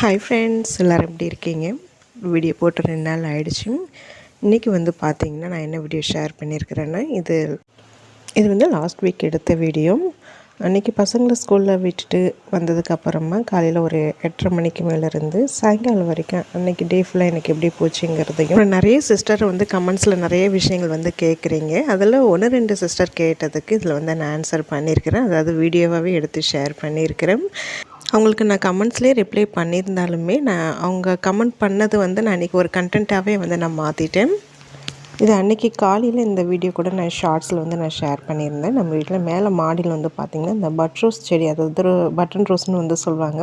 Hi friends எல்லோரும் எப்படி இருக்கீங்க? வீடியோ போட்டு ரெண்டு நாள் ஆயிடுச்சு. இன்றைக்கி வந்து பார்த்திங்கன்னா நான் என்ன வீடியோ ஷேர் பண்ணியிருக்கிறேன்னா இது இது வந்து லாஸ்ட் வீக் எடுத்த வீடியோ. அன்றைக்கி பசங்களை ஸ்கூலில் விட்டுட்டு வந்ததுக்கப்புறமா காலையில் ஒரு எட்டரை மணிக்கு மேலே இருந்து சாயங்காலம் வரைக்கும் அன்றைக்கி டே ஃபுல்லாக எனக்கு எப்படி போச்சுங்கிறதையும் நிறைய சிஸ்டர் வந்து கமெண்ட்ஸில் நிறைய விஷயங்கள் வந்து கேட்குறீங்க அதில் ஒன்று ரெண்டு சிஸ்டர் கேட்டதுக்கு இதில் வந்து நான் ஆன்சர் பண்ணியிருக்கிறேன் அதாவது வீடியோவாகவே எடுத்து ஷேர் பண்ணியிருக்கிறேன் அவங்களுக்கு நான் கமெண்ட்ஸ்லேயே ரிப்ளை பண்ணியிருந்தாலுமே நான் அவங்க கமெண்ட் பண்ணது வந்து நான் இன்றைக்கி ஒரு கண்டென்ட்டாகவே வந்து நான் மாற்றிட்டேன் இது அன்றைக்கி காலையில் இந்த வீடியோ கூட நான் ஷார்ட்ஸில் வந்து நான் ஷேர் பண்ணியிருந்தேன். நம்ம வீட்டில் மேலே மாடியில் வந்து பார்த்திங்கன்னா இந்த பட் ரோஸ் செடி அதாவது பட்டன் ரோஸ்னு வந்து சொல்லுவாங்க.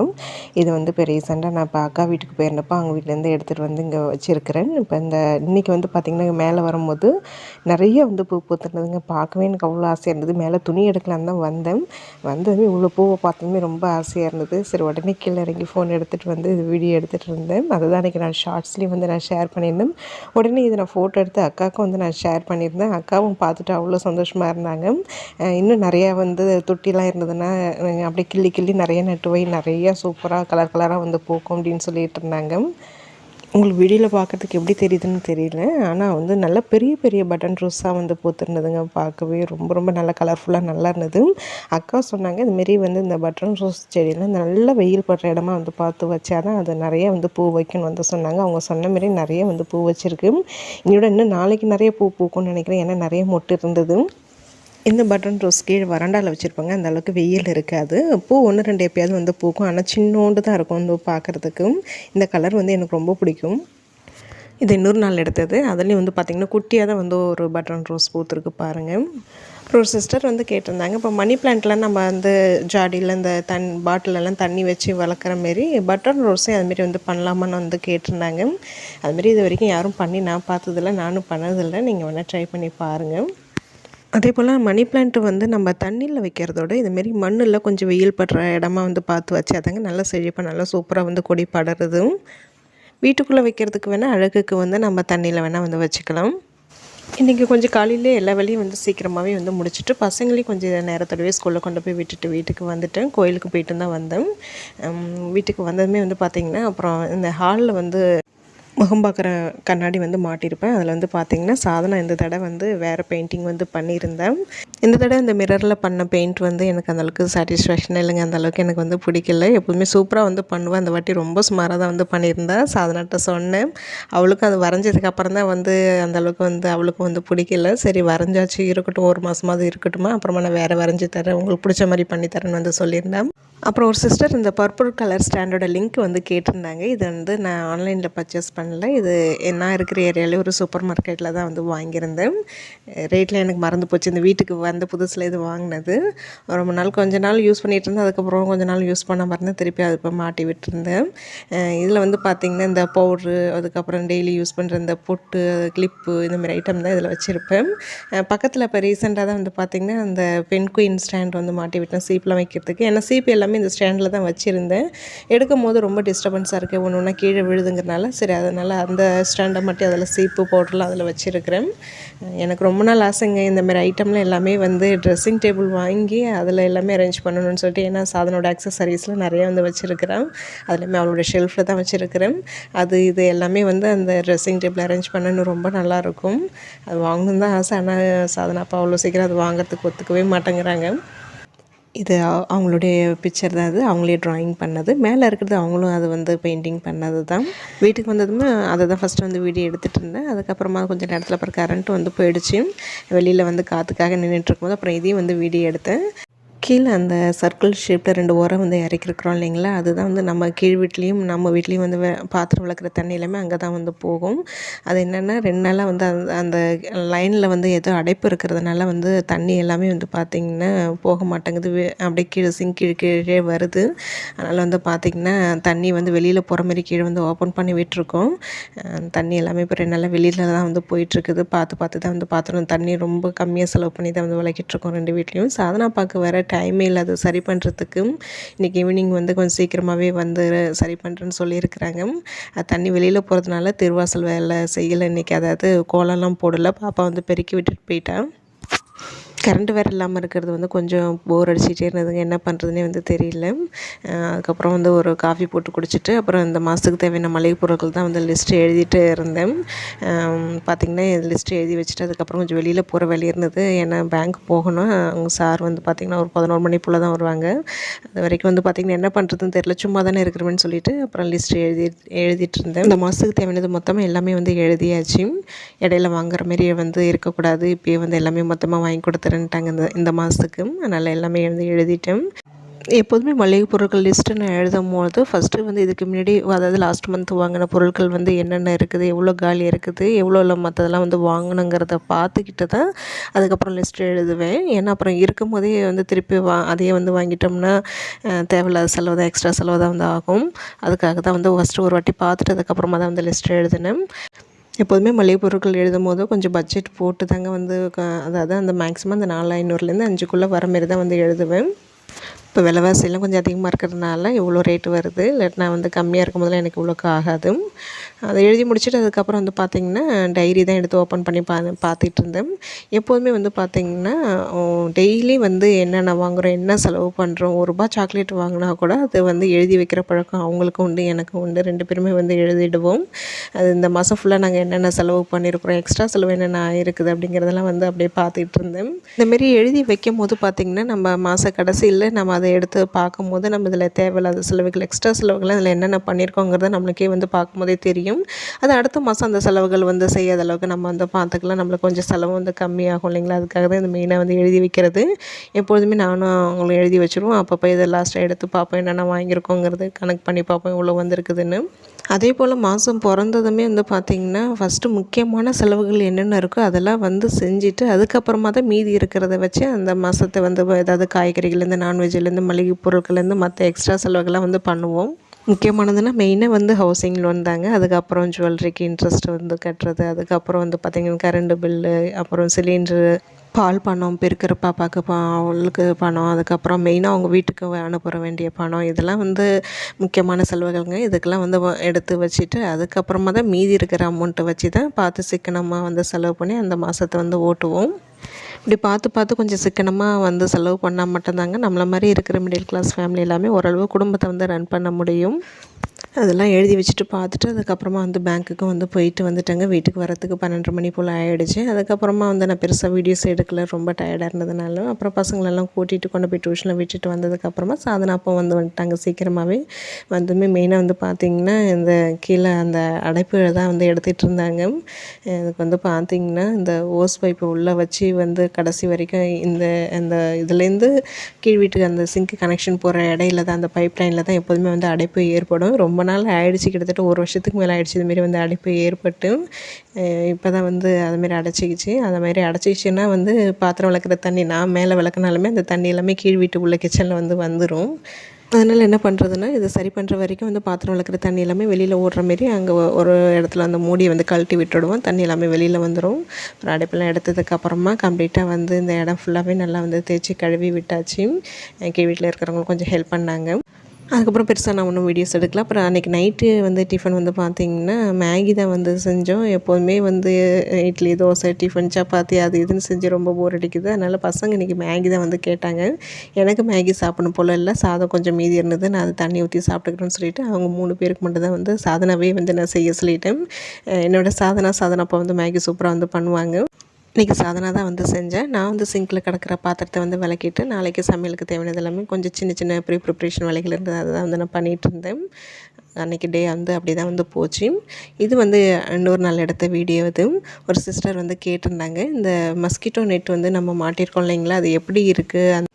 இது வந்து இப்போ ரீசெண்டாக நான் இப்போ அக்கா வீட்டுக்கு போயிருந்தப்போ அவங்க வீட்டிலேருந்து எடுத்துகிட்டு வந்து இங்கே வச்சுருக்கிறேன். இப்போ இந்த இன்றைக்கி வந்து பார்த்திங்கன்னா மேலே வரும்போது நிறைய வந்து பூ பூத்துருந்ததுங்க. பார்க்கவே எனக்கு அவ்வளோ ஆசையாக இருந்தது. மேலே துணி எடுக்கலான்னு தான் வந்தேன். வந்ததுமே இவ்வளோ பூவை பார்த்ததுமே ரொம்ப ஆசையாக இருந்தது. சரி உடனே கீழே இறங்கி ஃபோன் எடுத்துகிட்டு வந்து இது வீடியோ எடுத்துகிட்டு இருந்தேன். அதுதான் இன்றைக்கி நான் ஷார்ட்ஸ்லேயும் வந்து நான் ஷேர் பண்ணியிருந்தேன். உடனே இதை நான் ஃபோட்டோ எடுத்து அக்கா அக்காவுக்கும் வந்து நான் ஷேர் பண்ணியிருந்தேன். அக்காவும் பார்த்துட்டு அவ்வளோ சந்தோஷமாக இருந்தாங்க. இன்னும் நிறையா வந்து தொட்டிலாம் இருந்ததுன்னா அப்படியே கிள்ளி கிள்ளி நிறைய நட்டு வை நிறையா சூப்பராக கலர் கலராக வந்து பூக்கும் அப்படின்னு சொல்லிட்டு இருந்தாங்க. உங்களுக்கு வீடியோவில் பார்க்குறதுக்கு எப்படி தெரியுதுன்னு தெரியல. ஆனால் வந்து நல்ல பெரிய பெரிய பட்டன் ரோஸாக வந்து பூத்துருந்ததுங்க. பார்க்கவே ரொம்ப ரொம்ப நல்லா கலர்ஃபுல்லாக நல்லா இருந்தது. அக்கா சொன்னாங்க இதுமாரி வந்து இந்த பட்டன் ரோஸ் செடியெலாம் நல்ல வெயில் படுற இடமா வந்து பார்த்து வச்சா தான் அது நிறைய வந்து பூ வைக்கணும்னு வந்து சொன்னாங்க. அவங்க சொன்ன மாரி நிறைய வந்து பூ வச்சுருக்கு. இதோட இன்னும் நாளைக்கு நிறைய பூ பூக்கும்னு நினைக்கிறேன். ஏன்னா நிறைய மொட்டு இருந்தது. இந்த பட்டன் ரோஸ் கீழே வறண்டாவில் வச்சுருப்பாங்க. அந்த அளவுக்கு வெயில் இருக்காது. பூ ஒன்று ரெண்டு எப்பயாவது வந்து பூக்கும். ஆனால் சின்னோண்டு தான் இருக்கும் வந்து பார்க்குறதுக்கும் இந்த கலர் வந்து எனக்கு ரொம்ப பிடிக்கும். இது இன்னொரு நாள் எடுத்தது. அதுலேயும் வந்து பார்த்திங்கன்னா குட்டியாக தான் வந்து ஒரு பட்டன் ரோஸ் பூத்துருக்கு பாருங்கள் அப்புறம் ஒரு சிஸ்டர் வந்து கேட்டிருந்தாங்க. இப்போ மணி பிளான்ட்லாம் நம்ம வந்து ஜாடியில் இந்த தன் பாட்டிலெல்லாம் தண்ணி வச்சு வளர்க்குற மாரி பட்டன் ரோஸே அதுமாரி வந்து பண்ணலாமான்னு வந்து கேட்டிருந்தாங்க. அதுமாரி இது வரைக்கும் யாரும் பண்ணி நான் பார்த்ததில்ல. நானும் பண்ணதில்லை. நீங்கள் வேணால் ட்ரை பண்ணி பாருங்கள் அதே போல் மணி பிளான்ட் வந்து நம்ம தண்ணியில் வைக்கிறதோட இதுமாரி மண்ணில் கொஞ்சம் வெயில் படுற இடமா வந்து பார்த்து வச்சாதாங்க நல்லா செழிப்பாக நல்லா சூப்பராக வந்து கொடி படறதும். வீட்டுக்குள்ளே வைக்கிறதுக்கு வேணால் அழகுக்கு வந்து நம்ம தண்ணியில் வேணால் வந்து வச்சுக்கலாம். இன்றைக்கி கொஞ்சம் காலையிலே எல்லா வேலையும் வந்து சீக்கிரமாகவே வந்து முடிச்சுட்டு பசங்களையும் கொஞ்சம் நேரத்தோடவே ஸ்கூலில் கொண்டு போய் விட்டுட்டு வீட்டுக்கு வந்துட்டேன். கோயிலுக்கு போயிட்டு தான் வந்தேன். வீட்டுக்கு வந்ததுமே வந்து பார்த்திங்கன்னா அப்புறம் இந்த ஹாலில் வந்து முகம் பார்க்குற கண்ணாடி வந்து மாட்டியிருப்பேன். அதில் வந்து பார்த்திங்கன்னா சாதனை இந்த தடவை வந்து வேறு பெயிண்டிங் வந்து பண்ணியிருந்தேன். இந்த தடவை இந்த மிரரில் பண்ண பெயிண்ட் வந்து எனக்கு அந்தளவுக்கு சாட்டிஸ்ஃபேக்ஷன் இல்லைங்க. அந்தளவுக்கு எனக்கு வந்து பிடிக்கல. எப்போதுமே சூப்பராக வந்து பண்ணுவேன். அந்த வாட்டி ரொம்ப சுமாராக தான் வந்து பண்ணியிருந்தேன். சாதனாட்ட சொன்னேன். அவளுக்கும் அது வரைஞ்சதுக்கப்புறம் தான் வந்து அந்தளவுக்கு வந்து அவளுக்கும் வந்து பிடிக்கல. சரி வரைஞ்சாச்சு. இருக்கட்டும். ஒரு மாதமாவது இருக்கட்டுமா? அப்புறமா நான் வேறு வரைஞ்சி தரேன். உங்களுக்கு பிடிச்ச மாதிரி பண்ணித்தரேன்னு வந்து சொல்லியிருந்தேன். அப்புறம் ஒரு சிஸ்டர் இந்த பர்பிள் கலர் ஸ்டாண்டோட லிங்க் வந்து கேட்டிருந்தாங்க. இது வந்து நான் ஆன்லைனில் பர்ச்சேஸ் பண்ணேன். பண்ணல இது நான் இருக்கிற ஏரியாவிலே ஒரு சூப்பர் மார்க்கெட்டில் தான் வந்து வாங்கியிருந்தேன். ரேட்டில் எனக்கு மறந்து போச்சு. இந்த வீட்டுக்கு வந்த புதுசில் இது வாங்கினது. ரொம்ப நாள் கொஞ்ச நாள் யூஸ் பண்ணிகிட்டு இருந்தேன். அதுக்கப்புறம் கொஞ்ச நாள் யூஸ் பண்ண மறந்து திருப்பி அது இப்போ மாட்டி விட்டுருந்தேன். இதில் வந்து பார்த்திங்கன்னா இந்த பவுட்ரு அதுக்கப்புறம் டெய்லி யூஸ் பண்ணுற இந்த பொட்டு கிளிப்பு இந்தமாதிரி ஐட்டம் தான் இதில் வச்சுருப்பேன். பக்கத்தில் இப்போ ரீசெண்டாக தான் வந்து பார்த்திங்கன்னா அந்த பென் குயின் ஸ்டாண்ட் வந்து மாட்டி விட்டேன். சீப்பெலாம் வைக்கிறதுக்கு. ஏன்னா சீப்பு எல்லாமே இந்த ஸ்டாண்டில் தான் வச்சுருந்தேன். எடுக்கும் போது ரொம்ப டிஸ்டர்பன்ஸாக இருக்குது ஒன்று ஒன்றா கீழே விழுதுங்கிறனால சரி அதை அதனால் அந்த ஸ்டாண்டை மட்டும் அதில் சீப்பு பவுடர்லாம் அதில் வச்சுருக்கிறேன். எனக்கு ரொம்ப நாள் ஆசைங்க இந்த மாதிரி ஐட்டம்லாம் எல்லாமே வந்து ட்ரெஸ்ஸிங் டேபிள் வாங்கி அதில் எல்லாமே அரேஞ்ச் பண்ணணும்னு சொல்லிட்டு. ஏன்னா சாதனோட அக்சசரிஸ்லாம் நிறையா வந்து வச்சுருக்கிறேன். அதுலேயுமே அவளோட ஷெல்ஃபில் தான் வச்சுருக்கிறேன். அது இது எல்லாமே வந்து அந்த ட்ரெஸ்ஸிங் டேபிள் அரேஞ்ச் பண்ணணும் ரொம்ப நல்லாயிருக்கும் அது வாங்கணும் தான் ஆசை. ஆனால் சாதனா அப்போ அவ்வளோ சீக்கிரம் அது வாங்குறதுக்கு ஒத்துக்கவே மாட்டேங்கிறாங்க. இது அவங்களுடைய பிக்சர் தான் அது. அவங்களே ட்ராயிங் பண்ணது. மேலே இருக்கிறது அவங்களும் அது வந்து பெயிண்டிங் பண்ணது தான் வீட்டுக்கு வந்ததுமே அதை தான் ஃபஸ்ட்டு வந்து வீடியோ எடுத்துகிட்டு இருந்தேன். அதுக்கப்புறமா கொஞ்சம் நேரத்தில் அப்புறம் கரண்ட்டு வந்து போயிடுச்சு. வெளியில் வந்து காற்றுக்காக நின்றுட்டு இருக்கும்போது அப்புறம் இதையும் வந்து வீடியோ எடுத்தேன். கீழே அந்த சர்க்கிள் ஷேப்பில் ரெண்டு உரம் வந்து இறக்கிருக்கிறோம் இல்லைங்களா? அதுதான் வந்து நம்ம கீழ் வீட்லேயும் நம்ம வீட்லேயும் வந்து பாத்திரம் விளக்குற தண்ணி எல்லாமே அங்கே தான் வந்து போகும். அது என்னென்னா ரெண்டு நாளாக வந்து அந்த அந்த லைனில் வந்து ஏதோ அடைப்பு இருக்கிறதுனால வந்து தண்ணி எல்லாமே வந்து பார்த்திங்கன்னா போக மாட்டேங்குது. அப்படியே கீழே சிங்க் கீழே கீழே வருது. அதனால் வந்து பார்த்திங்கன்னா தண்ணி வந்து வெளியில் போகிற மாதிரி கீழே வந்து ஓப்பன் பண்ணி விட்டுருக்கோம். தண்ணி எல்லாமே இப்போ ரெண்டு நாளாக வெளியில் தான் வந்து போயிட்டுருக்குது. பார்த்து பார்த்து தான் வந்து பார்த்துருவோம் தண்ணி ரொம்ப கம்மியாக செலவு பண்ணி தான் வந்து விளக்கிட்டுருக்கோம் ரெண்டு வீட்லேயும். சாதனா பார்க்க வேறு டைமே இல்லை அது சரி பண்ணுறதுக்கு இன்றைக்கி ஈவினிங் வந்து கொஞ்சம் சீக்கிரமாகவே வந்து சரி பண்ணுறேன்னு சொல்லியிருக்கிறாங்க. தண்ணி வெளியில் போகிறதுனால திருவாசல் வேலை செய்யலை இன்றைக்கி அதாவது கோலம்லாம் போடலை. பாப்பா வந்து பெருக்கி விட்டுட்டு போயிட்டான் கரண்ட் வேறு இல்லாமல் இருக்கிறது வந்து கொஞ்சம் போர் அடிச்சிட்டே இருந்ததுங்க. என்ன பண்ணுறதுனே வந்து தெரியல. அதுக்கப்புறம் வந்து ஒரு காஃபி போட்டு குடிச்சிட்டு அப்புறம் இந்த மாதத்துக்கு தேவையான மளிகை பொருட்கள் தான் வந்து லிஸ்ட்டு எழுதிட்டு இருந்தேன். பார்த்திங்கன்னா லிஸ்ட்டு எழுதி வச்சுட்டு அதுக்கப்புறம் கொஞ்சம் வெளியில் போகிற வேலை இருந்தது. ஏன்னா பேங்க் போகணும். அவங்க சார் வந்து பார்த்திங்கன்னா ஒரு பதினோரு மணி போல் தான் வருவாங்க. அது வரைக்கும் வந்து பார்த்திங்கன்னா என்ன பண்ணுறதுன்னு தெரியல. சும்மா தானே இருக்கிறோம்னு சொல்லிட்டு அப்புறம் லிஸ்ட்டு எழுதி எழுதிட்டு இருந்தேன். இந்த மாதத்துக்கு தேவையானது மொத்தமாக எல்லாமே வந்து எழுதியாச்சு. இடையில வாங்குற மாரி வந்து இருக்கக்கூடாது. இப்போயே வந்து எல்லாமே மொத்தமாக வாங்கி கொடுத்துருன்ட்டாங்க இந்த இந்த மாதத்துக்கு. அதனால் எல்லாமே எழுதி எழுதிட்டேன். எப்போதுமே மளிகை பொருட்கள் லிஸ்ட்டு நான் எழுதும் போது ஃபஸ்ட்டு வந்து இதுக்கு முன்னாடி அதாவது லாஸ்ட் மந்த் வாங்கின பொருட்கள் வந்து என்னென்ன இருக்குது எவ்வளோ காலி இருக்குது எவ்வளோ மற்றதெல்லாம் வந்து வாங்கணுங்கிறத பார்த்துக்கிட்டு தான் அதுக்கப்புறம் லிஸ்ட் எழுதுவேன். ஏன்னா அப்புறம் இருக்கும் போதே வந்து திருப்பி வா அதையே வந்து வாங்கிட்டோம்னா தேவையில்லாத செலவு தான் எக்ஸ்ட்ரா செலவு தான் வந்து ஆகும். அதுக்காக தான் வந்து ஃபஸ்ட்டு ஒரு வாட்டி பார்த்துட்டு அதுக்கப்புறமா தான் வந்து லிஸ்ட் எழுதினேன். எப்போதுமே மளிகை பொருட்கள் எழுதும் போது கொஞ்சம் பட்ஜெட் போட்டு தாங்க வந்து க- அதாவது அந்த மேக்ஸிமம் அந்த நாலு ஐநூறுலேருந்து அஞ்சுக்குள்ளே வர மாரி தான் வந்து எழுதுவேன். இப்போ விலைவாசியெல்லாம் கொஞ்சம் அதிகமாக இருக்கிறதுனால இவ்வளோ ரேட்டு வருது. இல்லாட்டினா வந்து கம்மியாக இருக்கும் போதெல்லாம் எனக்கு இவ்வளோக்கு ஆகாது. அதை எழுதி முடிச்சுட்டு அதுக்கப்புறம் வந்து பார்த்திங்கன்னா டைரி தான் எடுத்து ஓப்பன் பண்ணி பா பார்த்துட்டு இருந்தேன். எப்போதுமே வந்து பார்த்திங்கன்னா டெய்லி வந்து என்னென்ன வாங்குகிறோம் என்ன செலவு பண்ணுறோம் ஒரு ரூபா சாக்லேட் வாங்கினா கூட அது வந்து எழுதி வைக்கிற பழக்கம் அவங்களுக்கும் உண்டு எனக்கும் உண்டு. ரெண்டு பேருமே வந்து எழுதிடுவோம். அது இந்த மாதம் ஃபுல்லாக நாங்கள் என்னென்ன செலவு பண்ணியிருக்கிறோம் எக்ஸ்ட்ரா செலவு என்னென்ன ஆயிருக்குது அப்படிங்கிறதெல்லாம் வந்து அப்படியே பார்த்துட்டு இருந்தேன். இந்தமாரி எழுதி வைக்கும் போது பார்த்திங்கன்னா நம்ம மாத கடைசியில் நம்ம அதை எடுத்து பார்க்கும்போது நம்ம இதில் தேவையில்லாத செலவுகள் எக்ஸ்ட்ரா செலவுகள் அதில் என்னென்ன பண்ணியிருக்கோங்கிறத நம்மளுக்கே வந்து பார்க்கும்போதே தெரியும். அது அடுத்த மாதம் அந்த செலவுகள் வந்து செய்யாத அளவுக்கு நம்ம வந்து பார்த்துக்கலாம். நம்மளுக்கு கொஞ்சம் செலவு வந்து கம்மியாகும் இல்லைங்களா? அதுக்காக தான் இந்த மெயினாக வந்து எழுதி வைக்கிறது. எப்பொழுதுமே நானும் அவங்களும் எழுதி வச்சுருவோம். அப்பப்போ இதை லாஸ்ட்டாக எடுத்து பார்ப்போம். என்னென்ன வாங்கியிருக்கோங்கிறது கணக்கு பண்ணி பார்ப்போம். இவ்வளோ வந்திருக்குதுன்னு. அதே போல் மாதம் பிறந்ததுமே வந்து பார்த்திங்கன்னா ஃபஸ்ட்டு முக்கியமான செலவுகள் என்னென்ன இருக்கோ அதெல்லாம் வந்து செஞ்சுட்டு அதுக்கப்புறமா தான் மீதி இருக்கிறத வச்சு அந்த மாதத்தை வந்து ஏதாவது காய்கறிகள் இந்த நான்வெஜ்ஜில் காய்கறிலேருந்து மளிகை பொருட்கள்லேருந்து மற்ற எக்ஸ்ட்ரா செலவுகள்லாம் வந்து பண்ணுவோம். முக்கியமானதுன்னா மெயினாக வந்து ஹவுசிங் லோன் தாங்க. அதுக்கப்புறம் ஜுவல்லரிக்கு இன்ட்ரெஸ்ட் வந்து கட்டுறது. அதுக்கப்புறம் வந்து பார்த்திங்கன்னா கரண்ட் பில்லு அப்புறம் சிலிண்ட்ரு பால் பணம் பெருக்கிற பாப்பாவுக்கு பா அவளுக்கு பணம். அதுக்கப்புறம் மெயினாக அவங்க வீட்டுக்கு அனுப்புற வேண்டிய பணம். இதெல்லாம் வந்து முக்கியமான செலவுகள்ங்க. இதுக்கெல்லாம் வந்து வ- எடுத்து வச்சுட்டு அதுக்கப்புறமா தான் மீதி இருக்கிற அமௌண்ட்டை வச்சு தான் பார்த்து சிக்கனமாக வந்து செலவு பண்ணி அந்த மாதத்தை வந்து ஓட்டுவோம். இப்படி பார்த்து பார்த்து கொஞ்சம் சிக்கனமாக வந்து செலவு பண்ணால் மட்டும்தாங்க நம்மளை மாதிரி இருக்கிற மிடில் கிளாஸ் ஃபேமிலி எல்லாமே ஓரளவு குடும்பத்தை வந்து ரன் பண்ண முடியும். அதெல்லாம் எழுதி வச்சுட்டு பார்த்துட்டு அதுக்கப்புறமா வந்து பேங்க்குக்கு வந்து போயிட்டு வந்துட்டேங்க. வீட்டுக்கு வரத்துக்கு பன்னெண்டு மணி போல் ஆகிடுச்சு அதுக்கப்புறமா வந்து நான் பெருசாக வீடியோஸ் எடுக்கல. ரொம்ப டயர்டாக இருந்ததுனால அப்புறம் பசங்களெல்லாம் கூட்டிகிட்டு கொண்டு போய் டியூஷனில் விட்டுட்டு வந்ததுக்கப்புறமா சாதனா அப்போ வந்து வந்துட்டாங்க சீக்கிரமாகவே வந்துமே மெயினாக வந்து பார்த்திங்கன்னா இந்த கீழே அந்த அடைப்பு தான் வந்து எடுத்துகிட்டு இருந்தாங்க. எனக்கு வந்து பார்த்திங்கன்னா இந்த ஓஸ் பைப்பை உள்ளே வச்சு வந்து கடைசி வரைக்கும் இந்த அந்த இதுலேருந்து கீழ் வீட்டுக்கு அந்த சிங்க் கனெக்ஷன் போகிற இடையில தான் அந்த பைப் லைனில் தான் எப்போதுமே வந்து அடைப்பு ஏற்படும். ரொம்ப நாள் ஆயிடுச்சு. கிட்டத்தட்ட ஒரு வருஷத்துக்கு மேலே ஆயிடுச்சு. இதுமாரி வந்து அடைப்பு ஏற்பட்டு இப்போ தான் வந்து அதுமாரி அடைச்சிக்கிச்சு. அது மாதிரி அடைச்சிக்கிச்சுன்னா வந்து பாத்திரம் விளக்குற தண்ணி நான் மேலே விளக்குனாலுமே அந்த தண்ணி எல்லாமே கீழ் வீட்டு உள்ள கிச்சனில் வந்து வந்துடும் அதனால் என்ன பண்ணுறதுன்னா இதை சரி பண்ணுற வரைக்கும் வந்து பாத்திரம் விளக்குற தண்ணி எல்லாமே வெளியில் ஓடுற மாரி அங்கே ஒரு இடத்துல அந்த மூடியை வந்து கழட்டி விட்டுடுவோம். தண்ணி எல்லாமே வெளியில் வந்துடும் அப்புறம் அடுப்பெல்லாம் எடுத்ததுக்கப்புறமா கம்ப்ளீட்டாக வந்து இந்த இடம் ஃபுல்லாகவே நல்லா வந்து தேய்ச்சி கழுவி விட்டாச்சு. கீழ் வீட்டில் இருக்கிறவங்களும் கொஞ்சம் ஹெல்ப் பண்ணாங்க. அதுக்கப்புறம் பெருசாக நான் ஒன்றும் வீடியோஸ் எடுக்கல. அப்புறம் அன்றைக்கி நைட்டு வந்து டிஃபன் வந்து பார்த்திங்கன்னா மேகி தான் வந்து செஞ்சோம். எப்போதுமே வந்து இட்லி தோசை டிஃபன் சப்பாத்தி அது இதுன்னு செஞ்சு ரொம்ப போர் அடிக்குது. அதனால் பசங்க இன்றைக்கி மேகி தான் வந்து கேட்டாங்க. எனக்கு மேகி சாப்பிடணும் போல் இல்லை. சாதம் கொஞ்சம் மீதி இருந்தது. நான் அதை தண்ணி ஊற்றி சாப்பிட்டுக்கிறேன்னு சொல்லிட்டு அவங்க மூணு பேருக்கு மட்டும் தான் வந்து சாதனாவே வந்து நான் செய்ய சொல்லிட்டேன். என்னோடய என்னோட சாதனா சாதனா அப்போ வந்து மேகி சூப்பராக வந்து பண்ணுவாங்க. இன்றைக்கி சாதனா தான் வந்து செஞ்சேன். நான் வந்து சிங்கில் கிடக்கிற பாத்திரத்தை வந்து விளக்கிட்டு நாளைக்கு சமையலுக்கு தேவையானது எல்லாமே கொஞ்சம் சின்ன சின்ன ப்ரீ ப்ரிப்ரேஷன் வேலைகள் இருந்தது. அதை தான் வந்து நான் பண்ணிகிட்டு இருந்தேன். அன்றைக்கி டே வந்து அப்படி தான் வந்து போச்சு. இது வந்து இன்னொரு நாள் எடுத்த வீடியோ இது. ஒரு சிஸ்டர் வந்து கேட்டிருந்தாங்க. இந்த மஸ்கிட்டோ நெட் வந்து நம்ம மாட்டியிருக்கோம் இல்லைங்களா? அது எப்படி இருக்குது அந்த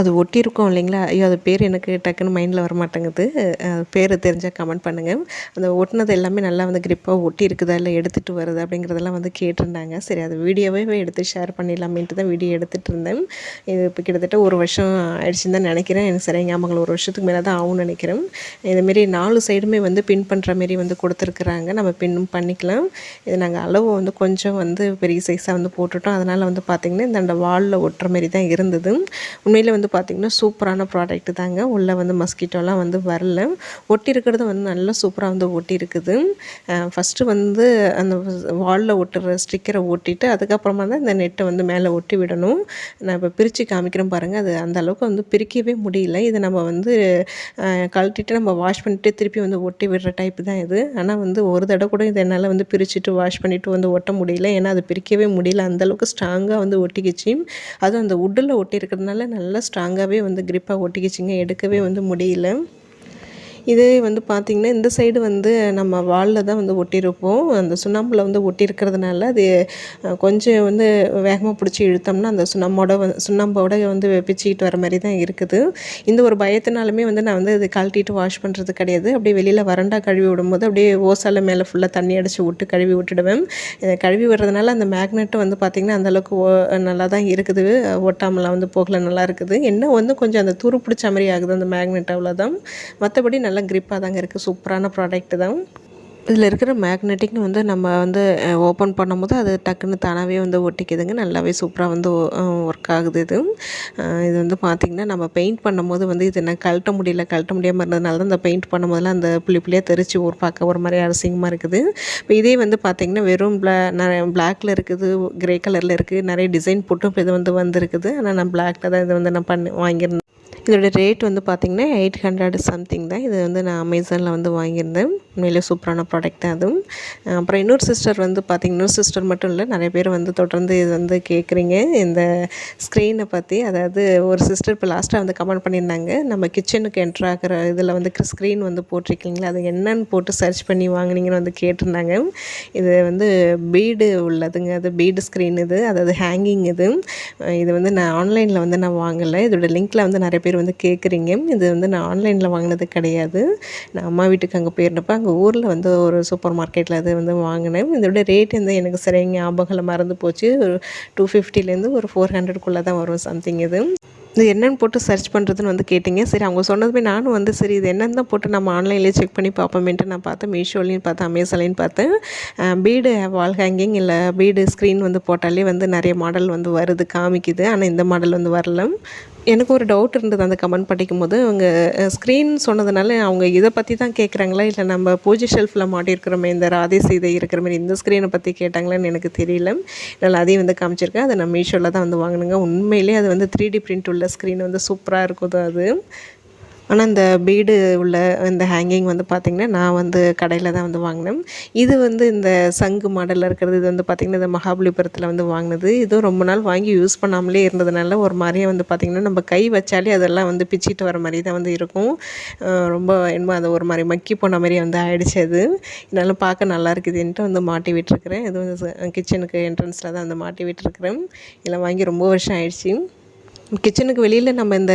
அது ஒட்டியிருக்கோம் இல்லைங்களா? ஐயோ அது பேர் எனக்கு டக்குன்னு மைண்டில் வர மாட்டேங்குது அஹ் பேர் தெரிஞ்சால் கமெண்ட் பண்ணுங்கள் அந்த ஒட்டினது எல்லாமே நல்லா வந்து கிரிப்பாக ஒட்டி இருக்குதா இல்லை எடுத்துகிட்டு வருது? அப்படிங்கிறதெல்லாம் வந்து கேட்டிருந்தாங்க. சரி அது வீடியோவே எடுத்து ஷேர் பண்ணிடலாமேன்ட்டு தான் வீடியோ எடுத்துகிட்டு இருந்தேன். இது இப்போ கிட்டத்தட்ட ஒரு வருஷம் ஆயிடுச்சுன்னு தான் நினைக்கிறேன். எனக்கு சரியாக ஞாபகம் ஒரு வருஷத்துக்கு மேலே தான் ஆகும்னு நினைக்கிறேன். இதுமாரி நாலு சைடுமே வந்து பின் பண்ணுற மாரி வந்து கொடுத்துருக்குறாங்க. நம்ம பின்னும் பண்ணிக்கலாம். இது நாங்கள் அளவு வந்து கொஞ்சம் வந்து பெரிய சைஸாக வந்து போட்டுட்டோம். அதனால் வந்து பார்த்திங்கன்னா இந்த அந்த வாலில் ஒட்டுற மாரி தான் இருந்தது. உண்மையில் வந்து வந்து பார்த்திங்கன்னா சூப்பரான ப்ராடக்ட் தாங்க. உள்ளே வந்து மஸ்கிட்டோலாம் வந்து வரல. ஒட்டி இருக்கிறது வந்து நல்லா சூப்பராக வந்து ஒட்டி இருக்குது. ஃபஸ்ட்டு வந்து அந்த வாலில் ஒட்டுற ஸ்டிக்கரை ஒட்டிட்டு அதுக்கப்புறமா தான் இந்த நெட்டை வந்து மேலே ஒட்டி விடணும். நான் இப்போ பிரித்து காமிக்கிறேன் பாருங்கள் அது அந்த அளவுக்கு வந்து பிரிக்கவே முடியல. இதை நம்ம வந்து கழட்டிட்டு நம்ம வாஷ் பண்ணிவிட்டு திருப்பி வந்து ஒட்டி விடுற டைப் தான் இது. ஆனால் வந்து ஒரு தடவை கூட இதை என்னால் வந்து பிரிச்சுட்டு வாஷ் பண்ணிவிட்டு வந்து ஒட்ட முடியல. ஏன்னா அது பிரிக்கவே முடியல. அந்தளவுக்கு ஸ்ட்ராங்காக வந்து ஒட்டிக்கிச்சு. அதுவும் அந்த உட்டில் ஒட்டி இருக்கிறதுனால நல்லா ஸ்ட்ராங்காகவே வந்து க்ரிப்பாக ஒட்டிக்கிச்சிங்க. எடுக்கவே வந்து முடியல. இதே வந்து பார்த்திங்கன்னா இந்த சைடு வந்து நம்ம வாலில் தான் வந்து ஒட்டியிருப்போம் அந்த சுண்ணாம்பில் வந்து ஒட்டியிருக்கிறதுனால அது கொஞ்சம் வந்து வேகமாக பிடிச்சி இழுத்தோம்னா அந்த சுண்ணாம்போட சுண்ணாம்போட வந்து பிச்சுக்கிட்டு வர மாதிரி தான் இருக்குது. இந்த ஒரு பயத்தினாலுமே வந்து நான் வந்து அது கழட்டிட்டு வாஷ் பண்ணுறது கிடையாது. அப்படியே வெளியில் வறண்டா கழுவி விடும்போது அப்படியே ஓசால மேலே ஃபுல்லாக தண்ணி அடித்து விட்டு கழுவி விட்டுடுவேன். கழுவி விடுறதுனால அந்த மேக்னெட்டு வந்து பார்த்திங்கன்னா அந்தளவுக்கு ஓ நல்லா தான் இருக்குது. ஒட்டாமலாம் வந்து போகல நல்லா இருக்குது. என்ன வந்து கொஞ்சம் அந்த துரு பிடிச்ச மாதிரி ஆகுது அந்த மேக்னெட் அவ்வளோதான் மற்றபடி நல்லா நல்ல க்ரிப்பாக தாங்க இருக்குது சூப்பரான ப்ராடக்ட் தான். இதில் இருக்கிற மேக்னெட்டிக்னு வந்து நம்ம வந்து ஓப்பன் பண்ணும்போது அது டக்குன்னு தானாகவே வந்து ஒட்டிக்குதுங்க. நல்லாவே சூப்பராக வந்து ஒர்க் ஆகுது இது. இது வந்து பார்த்திங்கன்னா நம்ம பெயிண்ட் பண்ணும்போது வந்து இது என்ன கழட்ட முடியல கழட்ட முடியாமல் இருந்ததுனால தான் இந்த பெயிண்ட் பண்ணும்போதெல்லாம் அந்த புள்ளி புள்ளியாக தெரிச்சு ஒரு பார்க்க ஒரு மாதிரி அரசியமாக இருக்குது. இப்போ இதே வந்து பார்த்திங்கன்னா வெறும் ப்ளா நிறைய பிளாக்கில் இருக்குது கிரே கலரில் இருக்குது நிறைய டிசைன் போட்டும் இப்போ இது வந்து வந்திருக்குது. ஆனால் நான் பிளாக்கில் தான் இது வந்து நான் பண்ணி வாங்கியிருந்தேன். இதோட ரேட் வந்து பார்த்திங்கன்னா எயிட் ஹண்ட்ரட் சம்திங் தான். இது வந்து நான் அமேசானில் வந்து வாங்கியிருந்தேன். உண்மையிலே சூப்பரான ப்ராடக்ட் தான் அதுவும். அப்புறம் இன்னொரு சிஸ்டர் வந்து பார்த்திங்க இன்னொரு சிஸ்டர் மட்டும் இல்லை நிறைய பேர் வந்து தொடர்ந்து இது வந்து கேட்குறீங்க இந்த ஸ்க்ரீனை பற்றி அதாவது ஒரு சிஸ்டர் இப்போ லாஸ்ட்டாக வந்து கமெண்ட் பண்ணியிருந்தாங்க. நம்ம கிச்சனுக்கு என்ட்ரு ஆகிற இதில் வந்து ஸ்க்ரீன் வந்து போட்டிருக்கீங்களா? அது என்னன்னு போட்டு சர்ச் பண்ணி வாங்கினீங்கன்னு வந்து கேட்டிருந்தாங்க. இது வந்து பீடு உள்ளதுங்க. அது பீடு ஸ்க்ரீன் இது. அதாவது ஹேங்கிங் இது. இது வந்து நான் ஆன்லைனில் வந்து நான் வாங்கலை. இதோட லிங்க்கில் வந்து நிறைய பேர் பேர் வந்து கேட்குறீங்க. இது வந்து நான் ஆன்லைனில் வாங்கினது கிடையாது. நான் அம்மா வீட்டுக்கு அங்கே போயிருந்தப்போ அங்கே ஊரில் வந்து ஒரு சூப்பர் மார்க்கெட்டில் அது வந்து வாங்கினேன். இதோட ரேட் வந்து எனக்கு சரியாக ஞாபகம் மறந்து போச்சு. ஒரு டூ ஃபிஃப்டிலேருந்து ஒரு ஃபோர் ஹண்ட்ரட்குள்ளே தான் வரும் சம்திங் இது. இது என்னென்னு போட்டு சர்ச் பண்ணுறதுன்னு வந்து கேட்டிங்க. சரி அவங்க சொன்னதுமே நானும் வந்து சரி இது என்னென்னு தான் போட்டு நம்ம ஆன்லைன்லேயே செக் பண்ணி பார்ப்போமேன்ட்டு நான் பார்த்தேன். மீஷோலையும் பார்த்தேன் அமேசாலையும் பார்த்தேன். பீடு வால் ஹேங்கிங் இல்லை பீடு ஸ்க்ரீன் வந்து போட்டாலே வந்து நிறைய மாடல் வந்து வருது காமிக்குது. ஆனால் இந்த மாடல் வந்து வரல. எனக்கு ஒரு டவுட் இருந்தது அந்த கமெண்ட் படிக்கும் போது அவங்க ஸ்க்ரீன் சொன்னதுனால அவங்க இதை பற்றி தான் கேட்குறாங்களா இல்லை நம்ம பூஜை ஷெல்ஃபில் மாட்டியிருக்கிறோமே இந்த ராதே சீதை இருக்கிற மாதிரி இந்த ஸ்க்ரீனை பற்றி கேட்டாங்களான்னு எனக்கு தெரியல. என்னால் அதையும் வந்து காமிச்சிருக்கேன். அதை நான் மீஷோவில் தான் வந்து வாங்கினுங்க. உண்மையிலே அது வந்து த்ரீ டி பிரிண்ட் உள்ள ஸ்க்ரீன் வந்து சூப்பராக இருக்குது அது. ஆனால் இந்த பீடு உள்ள இந்த ஹேங்கிங் வந்து பார்த்திங்கன்னா நான் வந்து கடையில் தான் வந்து வாங்கினேன். இது வந்து இந்த சங்கு மாடலில் இருக்கிறது இது வந்து பார்த்திங்கன்னா இந்த மகாபலிபுரத்தில் வந்து வாங்கினது. இதுவும் ரொம்ப நாள் வாங்கி யூஸ் பண்ணாமலே இருந்ததுனால ஒரு மாதிரியே வந்து பார்த்திங்கன்னா நம்ம கை வச்சாலே அதெல்லாம் வந்து பிச்சிட்டு வர மாதிரி தான் வந்து இருக்கும். ரொம்ப என்னமோ அது ஒரு மாதிரி மக்கி போன மாதிரி வந்து ஆயிடுச்சு அது. இதனால் பார்க்க நல்லா இருக்குதுன்ட்டு வந்து மாட்டி விட்டுருக்குறேன் இது வந்து கிச்சனுக்கு என்ட்ரன்ஸில் தான் வந்து மாட்டி விட்டுருக்குறேன் இதெல்லாம் வாங்கி ரொம்ப வருஷம் ஆயிடுச்சு. கிச்சனுக்கு வெளியில் நம்ம இந்த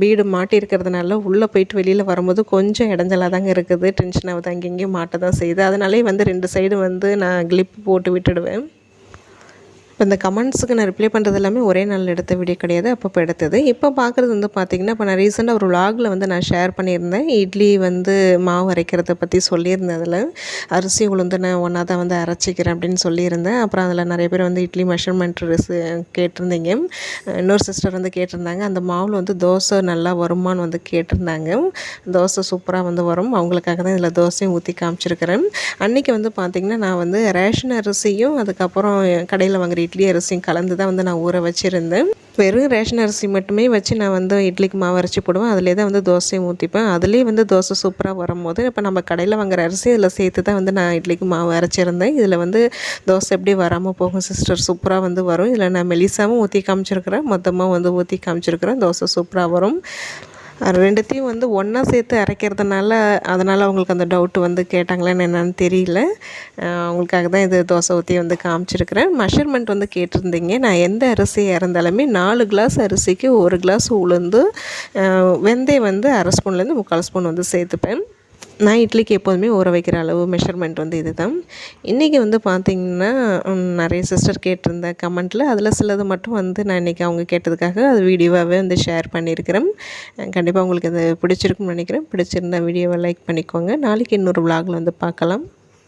பீடு மாட்டியிருக்கிறதுனால உள்ளே போயிட்டு வெளியில் வரும்போது கொஞ்சம் இடைஞ்சலாக தாங்க இருக்குது. டென்ஷன் ஆகுது. அங்கேயும் மாட்ட தான் செய்யுது. அதனாலே வந்து ரெண்டு சைடு வந்து நான் கிளிப் போட்டு விட்டுடுவேன். இப்போ இந்த கமெண்ட்ஸுக்கு நான் ரிப்ளை பண்ணுறது எல்லாமே ஒரே நாள் எடுத்த வீடியோ கிடையாது. அப்பப்போ எடுத்தது. இப்போ பார்க்குறது வந்து பார்த்திங்கன்னா இப்போ நான் ரீசெண்டாக ஒரு விலாகில் வந்து நான் ஷேர் பண்ணியிருந்தேன். இட்லி வந்து மாவு அரைக்கிறத பற்றி சொல்லியிருந்தேன் அதில். அரிசி உளுந்து நான் ஒன்றா தான் வந்து அரைச்சிக்கிறேன் அப்படின்னு சொல்லியிருந்தேன். அப்புறம் அதில் நிறைய பேர் வந்து இட்லி மெஷர்மெண்ட் கேட்டிருந்தீங்க. இன்னொரு சிஸ்டர் வந்து கேட்டிருந்தாங்க அந்த மாவில் வந்து தோசை நல்லா வருமானு வந்து கேட்டிருந்தாங்க. தோசை சூப்பராக வந்து வரும். அவங்களுக்காக தான் இதில் தோசையும் ஊற்றி காமிச்சிருக்கிறேன். அன்றைக்கி வந்து பார்த்திங்கன்னா நான் வந்து ரேஷன் அரிசியும் அதுக்கப்புறம் கடையில் வாங்குற இட்லி அரிசியும் கலந்து தான் வந்து நான் ஊற வச்சுருந்தேன். வெறும் ரேஷன் அரிசி மட்டுமே வச்சு நான் வந்து இட்லிக்கு மாவு அரைச்சி போடுவேன். அதிலே தான் வந்து தோசையும் ஊற்றிப்பேன் அதுலேயே வந்து தோசை சூப்பராக வரும்போது இப்போ நம்ம கடையில் வாங்குற அரிசி இதில் சேர்த்து தான் வந்து நான் இட்லிக்கு மாவு அரைச்சிருந்தேன். இதில் வந்து தோசை எப்படி வராமல் போகும் சிஸ்டர்? சூப்பராக வந்து வரும். இதில் நான் மெலிசாவும் ஊற்றி காமிச்சிருக்கிறேன். மொத்தமாக வந்து ஊற்றி காமிச்சிருக்கிறேன். தோசை சூப்பராக வரும். ரெண்டுத்தையும் வந்து ஒன்றா சேர்த்து அரைக்கிறதுனால அதனால் அவங்களுக்கு அந்த டவுட்டு வந்து கேட்டாங்களான்னு என்னென்னு தெரியல. அவங்களுக்காக தான் இது தோசை ஊற்றி வந்து காமிச்சிருக்கிறேன். மெஷர்மெண்ட் வந்து கேட்டிருந்தீங்க. நான் எந்த அரிசியாக இறந்தாலுமே நாலு கிளாஸ் அரிசிக்கு ஒரு கிளாஸ் உளுந்து வெந்தயம் வந்து அரை ஸ்பூன்லேருந்து முக்கால் ஸ்பூன் வந்து சேர்த்துப்பேன். நான் இட்லிக்கு எப்போதுமே ஊற வைக்கிற அளவு மெஷர்மெண்ட் வந்து இது தான் இன்றைக்கி வந்து பார்த்திங்கன்னா நிறைய சிஸ்டர் கேட்டிருந்த கமெண்ட்டில் அதில் சிலது மட்டும் வந்து நான் இன்றைக்கி அவங்க கேட்டதுக்காக அது வீடியோவாகவே வந்து ஷேர் பண்ணியிருக்கிறேன். கண்டிப்பாக உங்களுக்கு அது பிடிச்சிருக்குன்னு நினைக்கிறேன். பிடிச்சிருந்தா வீடியோவை லைக் பண்ணிக்கோங்க. நாளைக்கு இன்னொரு விலாகில் வந்து பார்க்கலாம்.